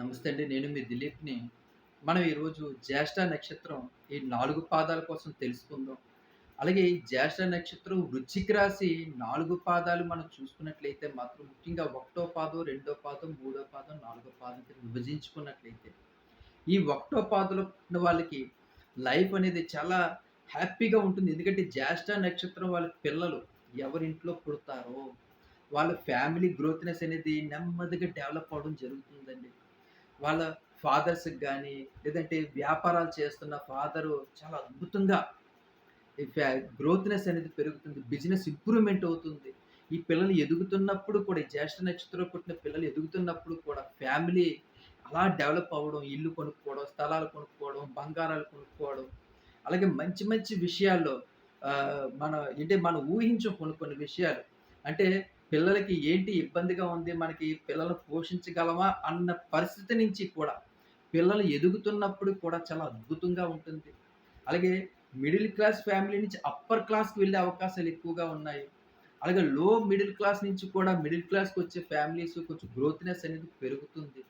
నమస్తే అండి నేను మీ దిలీప్ని. మనం ఈరోజు జ్యేష్ఠ నక్షత్రం ఈ నాలుగు పాదాల కోసం తెలుసుకుందాం. అలాగే ఈ జ్యేష్ఠ నక్షత్రం వృచ్చిక రాశి నాలుగు పాదాలు మనం చూసుకున్నట్లయితే మాత్రం ముఖ్యంగా ఒకటో పాదం రెండో పాదం మూడో పాదం నాలుగో పాదం కింద విభజించుకున్నట్లయితే ఈ ఒకటో పాదంలో ఉన్న వాళ్ళకి లైఫ్ అనేది చాలా హ్యాపీగా ఉంటుంది. ఎందుకంటే జ్యేష్ఠ నక్షత్రం వాళ్ళ పిల్లలు ఎవరింట్లో పుడతారో వాళ్ళ ఫ్యామిలీ గ్రోత్‌నెస్ అనేది నెమ్మదిగా డెవలప్ అవ్వడం జరుగుతుందండి. వాళ్ళ ఫాదర్స్‌కి కానీ లేదంటే వ్యాపారాలు చేస్తున్న ఫాదరు చాలా అద్భుతంగా ఈ ఫ్యా గ్రోత్‌నెస్ అనేది పెరుగుతుంది. బిజినెస్ ఇంప్రూవ్‌మెంట్ అవుతుంది. ఈ పిల్లలు ఎదుగుతున్నప్పుడు కూడా ఈ జ్యేష్ఠ నక్షత్రం పుట్టిన పిల్లలు ఎదుగుతున్నప్పుడు కూడా ఫ్యామిలీ అలా డెవలప్ అవ్వడం, ఇల్లు కొనుక్కోవడం, స్థలాలు కొనుక్కోవడం, బంగారాలు కొనుక్కోవడం, అలాగే మంచి మంచి విషయాల్లో మన అంటే మనం ఊహించం కొన్ని కొన్ని విషయాలు. అంటే పిల్లలకి ఏంటి ఇబ్బందిగా ఉంది, మనకి పిల్లలు పోషించగలమా అన్న పరిస్థితి నుంచి కూడా పిల్లలు ఎదుగుతున్నప్పుడు కూడా చాలా అద్భుతంగా ఉంటుంది. అలాగే మిడిల్ క్లాస్ ఫ్యామిలీ నుంచి అప్పర్ క్లాస్‌కి వెళ్ళే అవకాశాలు ఎక్కువగా ఉన్నాయి. అలాగే లో మిడిల్ క్లాస్ నుంచి కూడా మిడిల్ క్లాస్కి వచ్చే ఫ్యామిలీస్ కొంచెం గ్రోత్‌నెస్ అనేది పెరుగుతుంది.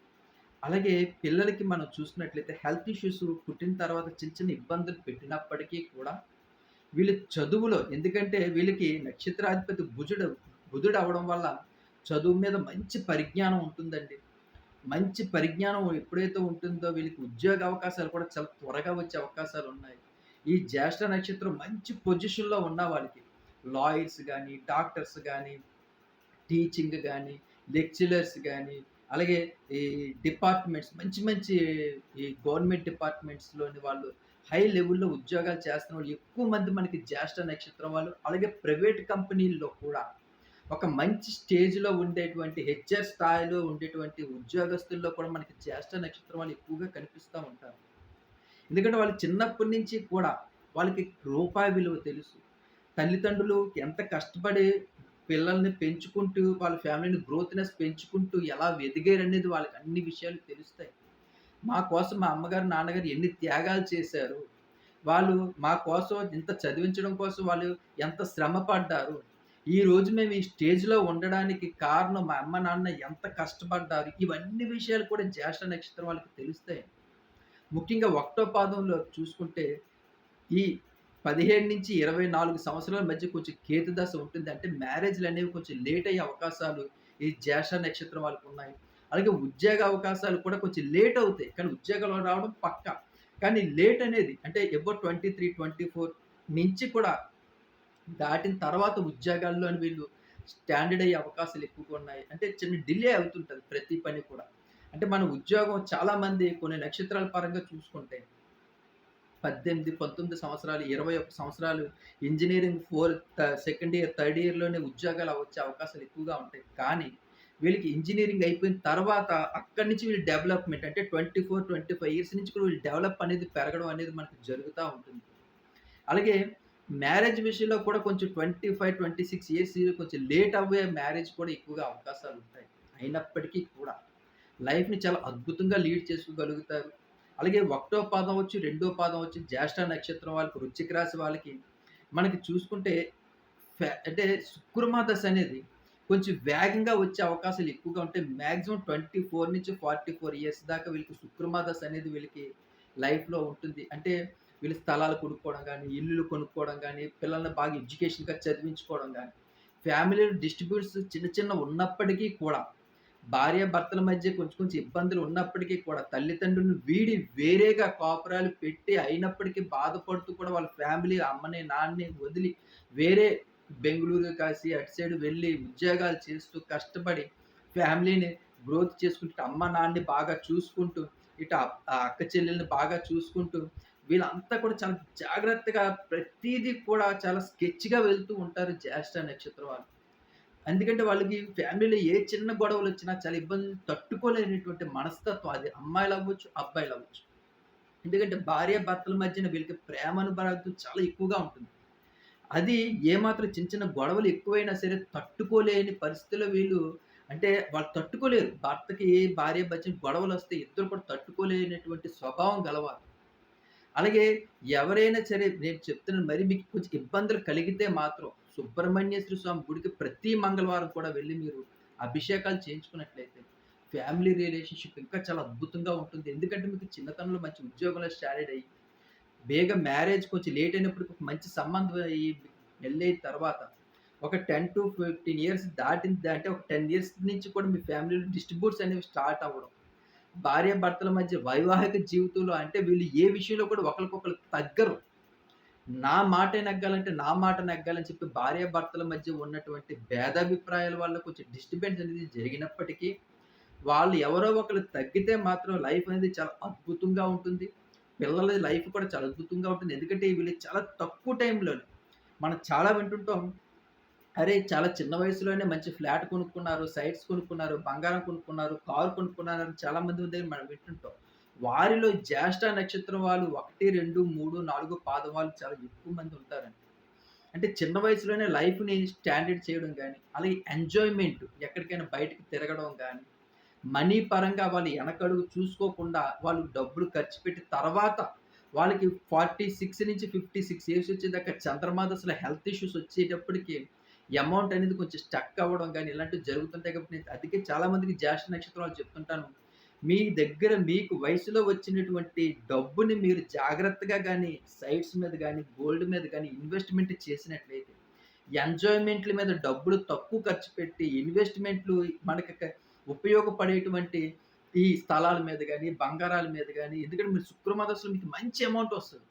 అలాగే పిల్లలకి మనం చూసినట్లయితే హెల్త్ ఇష్యూస్ పుట్టిన తర్వాత చిన్న చిన్న ఇబ్బందులు పెట్టినప్పటికీ కూడా వీళ్ళ చదువులో ఎందుకంటే వీళ్ళకి నక్షత్రాధిపతి భుజుడు బుధుడు అవ్వడం వల్ల చదువు మీద మంచి పరిజ్ఞానం ఉంటుందండి. మంచి పరిజ్ఞానం ఎప్పుడైతే ఉంటుందో వీళ్ళకి ఉద్యోగ అవకాశాలు కూడా చాలా త్వరగా వచ్చే అవకాశాలు ఉన్నాయి ఈ జ్యేష్ఠ నక్షత్రం మంచి పొజిషన్‌లో ఉన్న వాళ్ళకి లాయర్స్ కానీ డాక్టర్స్ కానీ టీచింగ్ కానీ లెక్చరర్స్ కానీ అలాగే ఈ డిపార్ట్‌మెంట్స్ మంచి మంచి ఈ గవర్నమెంట్ డిపార్ట్‌మెంట్స్‌లోని వాళ్ళు హై లెవెల్‌లో ఉద్యోగాలు చేస్తున్న వాళ్ళు ఎక్కువ మంది మనకి జ్యేష్ఠ నక్షత్రం వాళ్ళు, అలాగే ప్రైవేట్ కంపెనీల్లో కూడా ఒక మంచి స్టేజ్‌లో ఉండేటువంటి హెచ్‌ఆర్ స్థాయిలో ఉండేటువంటి ఉద్యోగస్తుల్లో కూడా మనకి జ్యేష్ఠ నక్షత్రం వాళ్ళు ఎక్కువగా కనిపిస్తూ ఉంటారు. ఎందుకంటే వాళ్ళు చిన్నప్పటి నుంచి కూడా వాళ్ళకి రూపాయి విలువ తెలుసు. తల్లిదండ్రులు ఎంత కష్టపడి పిల్లల్ని పెంచుకుంటూ, వాళ్ళ ఫ్యామిలీని గ్రోత్‌నెస్ పెంచుకుంటూ ఎలా ఎదిగారనేది వాళ్ళకి అన్ని విషయాలు తెలుస్తాయి. మా కోసం మా అమ్మగారు, నాన్నగారు ఎన్ని త్యాగాలు చేశారు. వాళ్ళు మా కోసం ఇంత చదివించడం కోసం వాళ్ళు ఎంత శ్రమ పడ్డారు. ఈరోజు మేము ఈ స్టేజ్‌లో ఉండడానికి కారణం మా అమ్మ, నాన్న ఎంత కష్టపడ్డారు. ఇవన్నీ విషయాలు కూడా జ్యేష్ఠ నక్షత్రం వాళ్ళకి తెలుస్తాయి. ముఖ్యంగా ఒకటో పాదంలో చూసుకుంటే ఈ 17-24 సంవత్సరాల మధ్య కొంచెం కేతు దశ ఉంటుంది. అంటే మ్యారేజ్లు అనేవి కొంచెం లేట్ అయ్యే అవకాశాలు ఈ జ్యేష్ఠ నక్షత్రం వాళ్ళకున్నాయి. అలాగే ఉద్యోగ అవకాశాలు కూడా కొంచెం లేట్ అవుతాయి. కానీ ఉద్యోగాలు రావడం పక్క కానీ లేట్ అనేది అంటే above twenty three twenty four నుంచి కూడా దాటిన తర్వాత ఉద్యోగాల్లోని వీళ్ళు స్టాండర్డ్ అయ్యే అవకాశాలు ఎక్కువగా ఉన్నాయి. అంటే చిన్న డిలే అవుతుంటుంది ప్రతి పని కూడా. అంటే మన ఉద్యోగం చాలామంది కొన్ని నక్షత్రాల పరంగా చూసుకుంటే 18, 19 సంవత్సరాలు, 21 సంవత్సరాలు engineering fourth second year, third ఇయర్‌లోనే ఉద్యోగాలు వచ్చే అవకాశాలు ఎక్కువగా ఉంటాయి. కానీ వీళ్ళకి ఇంజనీరింగ్ అయిపోయిన తర్వాత అక్కడి నుంచి వీళ్ళు డెవలప్‌మెంట్ అంటే 24, 25 ఇయర్స్ నుంచి కూడా వీళ్ళు డెవలప్ అనేది పెరగడం అనేది మనకు జరుగుతూ ఉంటుంది. అలాగే మ్యారేజ్ విషయంలో కూడా కొంచెం 25, 26 ఇయర్స్ కొంచెం లేట్ అవ్వే మ్యారేజ్ కూడా ఎక్కువగా అవకాశాలు ఉంటాయి అయినప్పటికీ కూడా లైఫ్‌ని చాలా అద్భుతంగా లీడ్ చేసుకోగలుగుతారు. అలాగే ఒకటో పాదం వచ్చి, రెండో పాదం వచ్చి జ్యేష్ఠ నక్షత్రం వాళ్ళకి, వృచ్చిక రాశి వాళ్ళకి మనకి చూసుకుంటే అంటే శుక్రమ దశ అనేది కొంచెం వేగంగా వచ్చే అవకాశాలు ఎక్కువగా ఉంటాయి. మ్యాక్సిమం ట్వంటీ ఫోర్ నుంచి ఫార్టీ ఫోర్ ఇయర్స్ దాకా వీళ్ళకి శుక్రమ దశ అనేది వీళ్ళకి లైఫ్‌లో ఉంటుంది. అంటే వీళ్ళు స్థలాలు కొనుక్కోవడం కానీ ఇల్లులు కొనుక్కోవడం కానీ పిల్లల్ని బాగా ఎడ్యుకేషన్‌గా చదివించుకోవడం కానీ ఫ్యామిలీ డిస్ట్రిబ్యూట్స్ చిన్న చిన్న ఉన్నప్పటికీ కూడా భార్యాభర్తల మధ్య కొంచెం కొంచెం ఇబ్బందులు ఉన్నప్పటికీ కూడా తల్లిదండ్రులను వీడి వేరేగా కాపురాలు పెట్టి అయినప్పటికీ బాధపడుతూ కూడా వాళ్ళ ఫ్యామిలీ అమ్మని, నాన్నని వదిలి వేరే బెంగుళూరు, కాసి అటు సైడ్ వెళ్ళి ఉద్యోగాలు చేస్తూ కష్టపడి ఫ్యామిలీని గ్రోత్ చేసుకుంటూ, అమ్మ, నాన్నని బాగా చూసుకుంటూ, ఇటు ఆ అక్క చెల్లెల్ని బాగా చూసుకుంటూ వీళ్ళంతా కూడా చాలా జాగ్రత్తగా ప్రతిదీ కూడా చాలా స్కెచ్‌గా వెళ్తూ ఉంటారు జ్యేష్ఠ నక్షత్రం వాళ్ళు. ఎందుకంటే వాళ్ళకి ఫ్యామిలీలో ఏ చిన్న గొడవలు వచ్చినా చాలా ఇబ్బంది తట్టుకోలేనటువంటి మనస్తత్వం అది అమ్మాయిలు అవ్వచ్చు అబ్బాయిలు అవ్వచ్చు ఎందుకంటే భార్య భర్తల మధ్యన వీళ్ళకి ప్రేమానురాగాలు చాలా ఎక్కువగా ఉంటుంది. అది ఏమాత్రం చిన్న చిన్న గొడవలు ఎక్కువైనా సరే తట్టుకోలేని పరిస్థితిలో వీళ్ళు అంటే వాళ్ళు తట్టుకోలేరు. భర్తకి భార్య భర్చించిన గొడవలు వస్తే ఇద్దరు కూడా తట్టుకోలేనటువంటి స్వభావం గలవారు. అలాగే ఎవరైనా సరే నేను చెప్తున్నాను మరి మీకు కొంచెం ఇబ్బందులు కలిగితే మాత్రం సుబ్రహ్మణ్యేశ్వర స్వామి గుడికి ప్రతి మంగళవారం కూడా వెళ్ళి మీరు అభిషేకాలు చేయించుకున్నట్లయితే ఫ్యామిలీ రిలేషన్‌షిప్ ఇంకా చాలా అద్భుతంగా ఉంటుంది. ఎందుకంటే మీకు చిన్నతనంలో మంచి ఉద్యోగంలో స్టాండర్డ్ అయ్యి, బేగ మ్యారేజ్ కొంచెం లేట్ అయినప్పుడు ఒక మంచి సంబంధం అయ్యి పెళ్ళయిన తర్వాత ఒక 10-15 ఇయర్స్ దాటింది అంటే ఒక 10 ఇయర్స్ నుంచి కూడా మీ ఫ్యామిలీలో డిస్ట్రిబ్యూట్స్ అనేవి స్టార్ట్ అవ్వడం. భార్యాభర్తల మధ్య వైవాహిక జీవితంలో అంటే వీళ్ళు ఏ విషయంలో కూడా ఒకరికొకరు తగ్గరు. నా మాట నగ్గాలంటే నా మాట నెగ్గాలని చెప్పి భార్యాభర్తల మధ్య ఉన్నటువంటి భేదాభిప్రాయాల వల్ల కొంచెం డిస్టర్బెన్స్ అనేది జరిగినప్పటికీ, వాళ్ళు ఎవరో ఒకళ్ళు తగ్గితే మాత్రం లైఫ్ అనేది చాలా అద్భుతంగా ఉంటుంది. పిల్లల లైఫ్ కూడా చాలా అద్భుతంగా ఉంటుంది. ఎందుకంటే వీళ్ళు చాలా తక్కువ టైంలో మనం చాలా వింటుంటాం. అరే! చాలా చిన్న వయసులోనే మంచి ఫ్లాట్ కొనుక్కున్నారు, సైట్స్ కొనుక్కున్నారు, బంగారం కొనుక్కున్నారు, కారు కొనుక్కున్నారని చాలా మంది దగ్గర మనం వింటుంటాం. వారిలో జ్యేష్ఠ నక్షత్రం వాళ్ళు 1, 2, 3, 4 పాదం వాళ్ళు చాలా ఎక్కువ మంది ఉంటారండి. అంటే చిన్న వయసులోనే లైఫ్‌ని స్టాండర్డ్ చేయడం కానీ అలాగే ఎంజాయ్‌మెంట్ ఎక్కడికైనా బయటకు తిరగడం కానీ మనీ పరంగా వాళ్ళు వెనకడుగు చూసుకోకుండా వాళ్ళు డబ్బులు ఖర్చు పెట్టి తర్వాత వాళ్ళకి 46-56 ఇయర్స్ వచ్చేదాకా చంద్రమాద అసలు హెల్త్ ఇష్యూస్ వచ్చేటప్పటికి అమౌంట్ అనేది కొంచెం స్టక్ అవ్వడం కానీ ఇలాంటివి జరుగుతుంటాయి కాబట్టి నేను అందుకే చాలామందికి జ్యేష్ఠ నక్షత్రాలు చెప్తుంటాను. మీ దగ్గర మీకు వయసులో వచ్చినటువంటి డబ్బుని మీరు జాగ్రత్తగా కానీ సైట్స్ మీద కానీ గోల్డ్ మీద కానీ ఇన్వెస్ట్‌మెంట్ చేసినట్లయితే, ఎంజాయ్‌మెంట్‌ల మీద డబ్బులు తక్కువ ఖర్చు పెట్టి ఇన్వెస్ట్‌మెంట్‌లు మనకి ఉపయోగపడేటువంటి ఈ స్థలాల మీద కానీ బంగారాల మీద కానీ ఎందుకంటే మీరు శుక్రమాదశలో మీకు మంచి అమౌంట్ వస్తుంది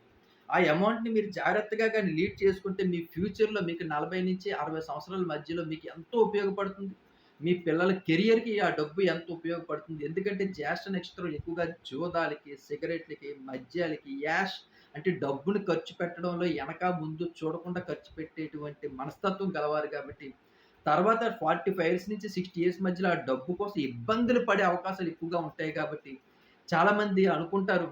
ఆ అమౌంట్‌ని మీరు జాగ్రత్తగా కానీ లీడ్ చేసుకుంటే మీ ఫ్యూచర్‌లో మీకు 40-60 సంవత్సరాల మధ్యలో మీకు ఎంతో ఉపయోగపడుతుంది. మీ పిల్లల కెరియర్‌కి ఆ డబ్బు ఎంతో ఉపయోగపడుతుంది. ఎందుకంటే జ్యేష్ఠ నక్షత్రం ఎక్కువగా జూదాలకి, సిగరెట్‌లకి, మద్యాలకి, యాష్ అంటే డబ్బును ఖర్చు పెట్టడంలో వెనక ముందు చూడకుండా ఖర్చు పెట్టేటువంటి మనస్తత్వం గలవారు కాబట్టి, తర్వాత 45 ఇయర్స్ నుంచి 60 ఇయర్స్ మధ్యలో ఆ డబ్బు కోసం ఇబ్బందులు పడే అవకాశాలు ఎక్కువగా ఉంటాయి కాబట్టి, చాలామంది అనుకుంటారు.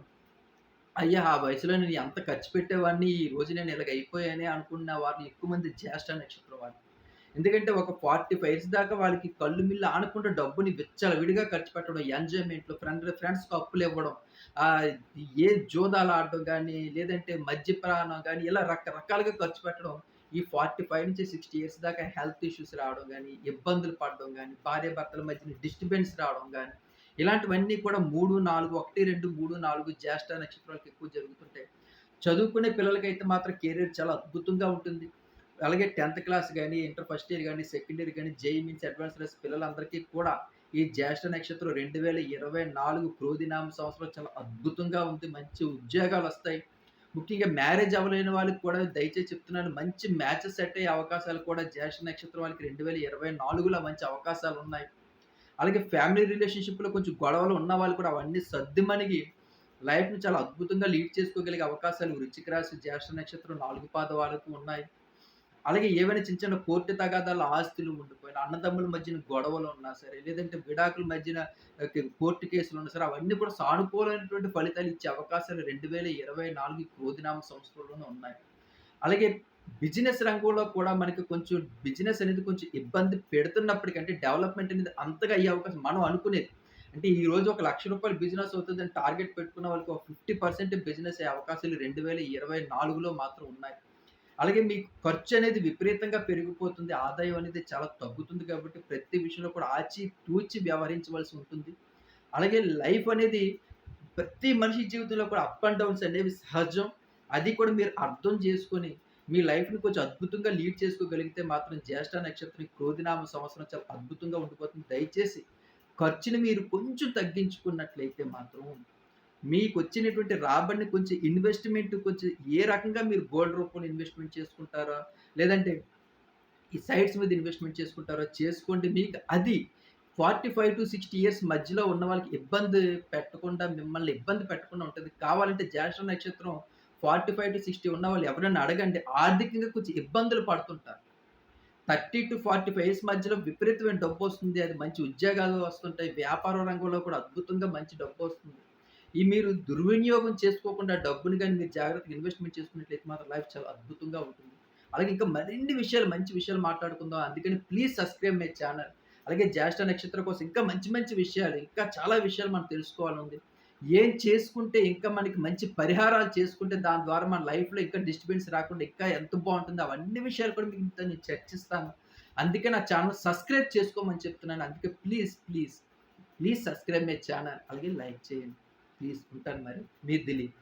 అయ్యా! ఆ వయసులో నేను ఎంత ఖర్చు పెట్టేవాడిని, ఈ రోజు నేను ఇలాగ అయిపోయానే అనుకున్న వారిని ఎక్కువ మంది జ్యేష్ఠ నక్షత్రం వాళ్ళు. ఎందుకంటే ఒక 45 ఇయర్స్ దాకా వాళ్ళకి కళ్ళు మిల్లు ఆనకుండా డబ్బుని విచ్చలవిడిగా ఖర్చు పెట్టడం, ఎంజాయ్‌మెంట్‌లు ఫ్రెండ్ ఫ్రెండ్స్‌కి అప్పులివ్వడం, ఆహ్, ఏ జూదాలు ఆడడం కానీ లేదంటే మద్యపానం కానీ ఇలా రకరకాలుగా ఖర్చు పెట్టడం. ఈ 45-60 ఇయర్స్ దాకా హెల్త్ ఇష్యూస్ రావడం కానీ ఇబ్బందులు పడడం గాని, భార్యాభర్తల మధ్యన డిస్టర్బెన్స్ రావడం కానీ ఇలాంటివన్నీ కూడా 3, 4 1, 2, 3, 4 జ్యేష్ఠ నక్షత్రాలకు ఎక్కువ జరుగుతుంటాయి. చదువుకునే పిల్లలకైతే మాత్రం కెరియర్ చాలా అద్భుతంగా ఉంటుంది. అలాగే 10థ్ క్లాస్ కానీ ఇంటర్ ఫస్ట్ ఇయర్ కానీ సెకండ్ ఇయర్ కానీ జేఈ మీన్స్ అడ్వాన్స్ క్లాస్ పిల్లలందరికీ కూడా ఈ జ్యేష్ఠ నక్షత్రం 2024 క్రోధినామ సంవత్సరం చాలా అద్భుతంగా ఉంది. మంచి ఉద్యోగాలు వస్తాయి ముఖ్యంగా మ్యారేజ్ అవ్వలేని వాళ్ళకి కూడా దయచేసి చెప్తున్నాను. మంచి మ్యాచెస్ సెట్ అయ్యే అవకాశాలు కూడా జ్యేష్ఠ నక్షత్రం వాళ్ళకి 2024లో మంచి అవకాశాలు ఉన్నాయి అలాగే ఫ్యామిలీ రిలేషన్‌షిప్‌లో కొంచెం గొడవలు ఉన్న వాళ్ళు కూడా అవన్నీ సద్దుమణిగి లైఫ్‌ని చాలా అద్భుతంగా లీడ్ చేసుకోగలిగే అవకాశాలు వృచ్చిక రాశి, జ్యేష్ఠ నక్షత్రం నాలుగు పాద వాళ్ళకు ఉన్నాయి. అలాగే ఏవైనా చిన్న చిన్న కోర్టు తగాదాల ఆస్తులు ఉండిపోయిన, అన్నదమ్ముల మధ్యన గొడవలు ఉన్నా సరే, లేదంటే విడాకుల మధ్యన కోర్టు కేసులు ఉన్నా సరే, అవన్నీ కూడా సానుకూలమైనటువంటి ఫలితాలు ఇచ్చే అవకాశాలు 2024 క్రోధినామ సంవత్సరంలోనే ఉన్నాయి. అలాగే బిజినెస్ రంగంలో కూడా మనకి కొంచెం బిజినెస్ అనేది కొంచెం ఇబ్బంది పెడుతున్నప్పటికంటే డెవలప్‌మెంట్ అనేది అంతగా అయ్యే అవకాశం మనం అనుకునేది. అంటే ఈరోజు ఒక లక్ష రూపాయలు బిజినెస్ అవుతుందని టార్గెట్ పెట్టుకున్న వాళ్ళకి ఒక 50% బిజినెస్ అయ్యే అవకాశాలు 2024లో మాత్రం ఉన్నాయి. అలాగే మీకు ఖర్చనేది విపరీతంగా పెరిగిపోతుంది. ఆదాయం అనేది చాలా తగ్గుతుంది కాబట్టి ప్రతి విషయంలో కూడా ఆచి తూచి వ్యవహరించవలసి ఉంటుంది. అలాగే లైఫ్ అనేది ప్రతి మనిషి జీవితంలో కూడా అప్ అండ్ డౌన్స్ అనేవి సహజం. అది కూడా మీరు అర్థం చేసుకొని మీ లైఫ్‌ని కొంచెం అద్భుతంగా లీడ్ చేసుకోగలిగితే మాత్రం జ్యేష్ఠ నక్షత్రం క్రోధినామ సంవత్సరం చాలా అద్భుతంగా ఉండిపోతుంది. దయచేసి ఖర్చుని మీరు కొంచెం తగ్గించుకున్నట్లయితే మాత్రం మీకు వచ్చినటువంటి రాబడిని కొంచెం ఇన్వెస్ట్‌మెంట్ కొంచెం ఏ రకంగా మీరు గోల్డ్ రూపంలో ఇన్వెస్ట్‌మెంట్ చేసుకుంటారా? లేదంటే ఈ సైట్స్ మీద ఇన్వెస్ట్‌మెంట్ చేసుకుంటారో చేసుకోండి. మీకు అది 45-60 ఇయర్స్ మధ్యలో ఉన్న వాళ్ళకి ఇబ్బంది పెట్టకుండా మిమ్మల్ని ఇబ్బంది పెట్టకుండా ఉంటుంది కావాలంటే జ్యేష్ఠ నక్షత్రం ఫార్టీ ఫైవ్ టుటీ ఉన్న వాళ్ళు ఎవరైనా అడగండి. ఆర్థికంగా కొంచెం ఇబ్బందులు పడుతుంటారు. 30-45 ఇయర్స్ మధ్యలో విపరీతమైన డబ్బు వస్తుంది అది మంచి ఉద్యోగాలు వస్తుంటాయి. వ్యాపార రంగంలో కూడా అద్భుతంగా మంచి డబ్బు వస్తుంది ఈ మీరు దుర్వినియోగం చేసుకోకుండా డబ్బుని కానీ మీరు జాగ్రత్తగా ఇన్వెస్ట్‌మెంట్ చేసుకున్నట్లయితే మాత్రం లైఫ్ చాలా అద్భుతంగా ఉంటుంది. అలాగే ఇంకా మరిన్ని విషయాలు మంచి విషయాలు మాట్లాడుకుందాం. అందుకని ప్లీజ్ సబ్స్క్రైబ్ మై ఛానల్. అలాగే జ్యేష్ఠ నక్షత్రం కోసం ఇంకా మంచి మంచి విషయాలు, ఇంకా చాలా విషయాలు మనం తెలుసుకోవాలని ఉంది ఏం చేసుకుంటే ఇంకా మనకి మంచి పరిహారాలు చేసుకుంటే దాని ద్వారా మన లైఫ్‌లో ఇంకా డిస్టర్బెన్స్ రాకుండా ఇంకా ఎంత బాగుంటుందో అవన్నీ విషయాలు కూడా మీతో నేను చర్చిస్తాను. అందుకే నా ఛానల్ సబ్స్క్రైబ్ చేసుకోమని చెప్తున్నాను. అందుకే please, please please subscribe my channel అలాగే లైక్ చేయండి ప్లీజ్ ఉంటాను మరి మీ దిలీప్